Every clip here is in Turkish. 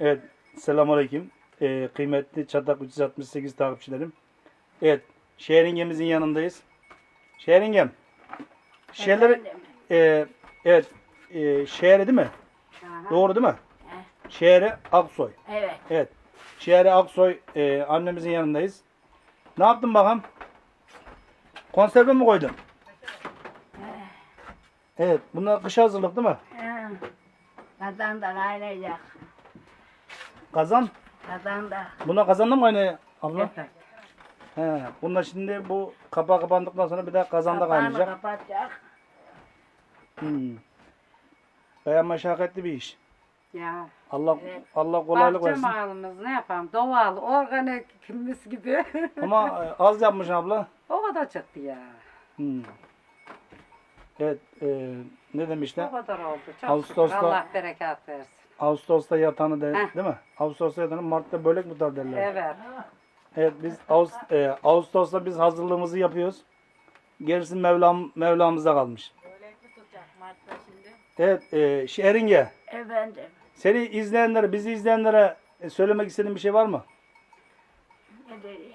Evet, selamünaleyküm. Ee, kıymetli Çatak 368 takipçilerim. Evet, Şehringemizin yanındayız. Şehringem. Efendim? e, evet, e, şehri değil mi? Aha. Doğru değil mi? Heh, Şehri Aksoy. Evet. Evet, şehri Aksoy e, annemizin yanındayız. Ne yaptın bakalım? Konserve mi koydun? Evet, bunlar kışa hazırlık değil mi? Ha. Kazan da kaynayacak. Kazan. Kazan da. Buna kazanla mı kaynıyor abla? Evet. He, bunlar şimdi bu kapağı kapandıktan sonra bir daha kazanda Kapağını kaynayacak. kapatacak. Hmm. Bayağı meşakkatli bir iş. Ya Allah Evet. Allah kolaylık bahçe versin. malımız ne yapalım doğal organik mis gibi Ama e, az yapmış abla. o kadar çıktı ya. Hmm. Evet, e, ne demişler? Kadar oldu. Çok Ağustos'ta- şükür. Allah bereket versin. Ağustos'ta yatanı de, Heh. değil mi? Ağustos'ta yatanı Mart'ta börek tutar derler. Evet, Evet. biz Ağust- e, Ağustos'ta biz hazırlığımızı yapıyoruz. Gerisi Mevlam Mevlamıza kalmış. Evet, e, Şehringe. Efendim. Seni izleyenlere, bizi izleyenlere e, söylemek istediğin bir şey var mı? Ne dedi?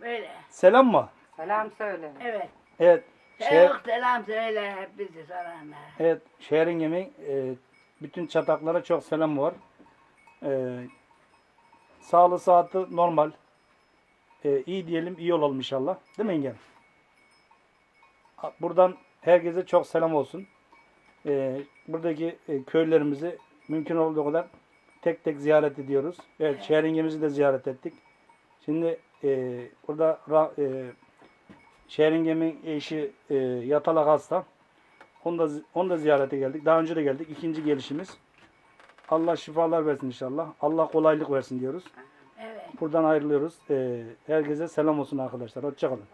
Böyle. Selam mı? Selam söyle. Evet. Evet. Şehir, selam söyle hep bizi soranlar. evet, şehrin yemeği e, bütün çataklara çok selam var. E, sağlığı saati normal. E, iyi diyelim, iyi olalım inşallah. Değil mi yengem? A- Buradan herkese çok selam olsun. E, buradaki e, köylerimizi mümkün olduğu kadar tek tek ziyaret ediyoruz. Evet, şehringemizi de ziyaret ettik. Şimdi e, burada ra- e, Şehringem'in eşi e, yatalak hasta. Onu da, onu da ziyarete geldik. Daha önce de geldik. İkinci gelişimiz. Allah şifalar versin inşallah. Allah kolaylık versin diyoruz. Evet. Buradan ayrılıyoruz. E, herkese selam olsun arkadaşlar. Hoşçakalın.